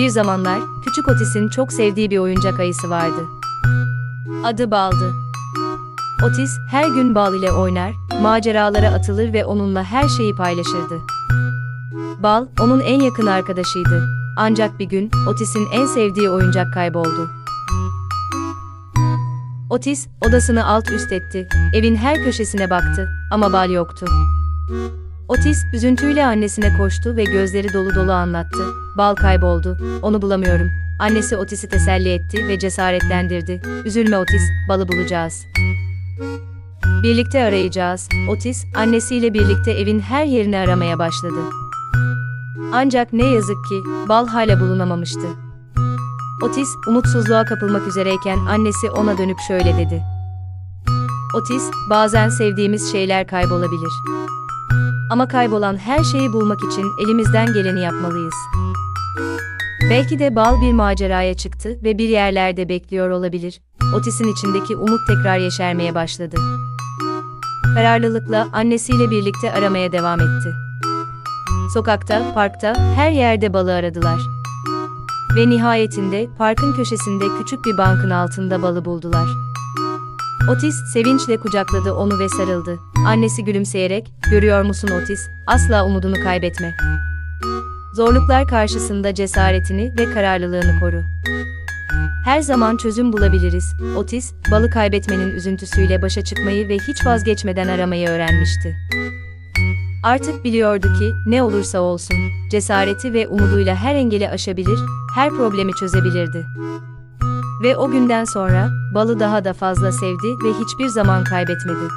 Bir zamanlar, küçük Otis'in çok sevdiği bir oyuncak ayısı vardı. Adı Bal'dı. Otis, her gün Bal ile oynar, maceralara atılır ve onunla her şeyi paylaşırdı. Bal, onun en yakın arkadaşıydı. Ancak bir gün, Otis'in en sevdiği oyuncak kayboldu. Otis, odasını alt üst etti, evin her köşesine baktı, ama Bal yoktu. Otis, üzüntüyle annesine koştu ve gözleri dolu dolu anlattı. Bal kayboldu, onu bulamıyorum. Annesi Otis'i teselli etti ve cesaretlendirdi. Üzülme Otis, balı bulacağız. Birlikte arayacağız. Otis, annesiyle birlikte evin her yerini aramaya başladı. Ancak ne yazık ki, bal hala bulunamamıştı. Otis, umutsuzluğa kapılmak üzereyken annesi ona dönüp şöyle dedi. Otis, bazen sevdiğimiz şeyler kaybolabilir. Ama kaybolan her şeyi bulmak için elimizden geleni yapmalıyız. Belki de bal bir maceraya çıktı ve bir yerlerde bekliyor olabilir. Otis'in içindeki umut tekrar yeşermeye başladı. Kararlılıkla annesiyle birlikte aramaya devam etti. Sokakta, parkta, her yerde balı aradılar. Ve nihayetinde parkın köşesinde küçük bir bankın altında balı buldular. Otis sevinçle kucakladı onu ve sarıldı. Annesi gülümseyerek, "Görüyor musun Otis? Asla umudunu kaybetme. Zorluklar karşısında cesaretini ve kararlılığını koru. Her zaman çözüm bulabiliriz. Otis, balı kaybetmenin üzüntüsüyle başa çıkmayı ve hiç vazgeçmeden aramayı öğrenmişti. Artık biliyordu ki, ne olursa olsun, cesareti ve umuduyla her engeli aşabilir, her problemi çözebilirdi. Ve o günden sonra balı daha da fazla sevdi ve hiçbir zaman kaybetmedi.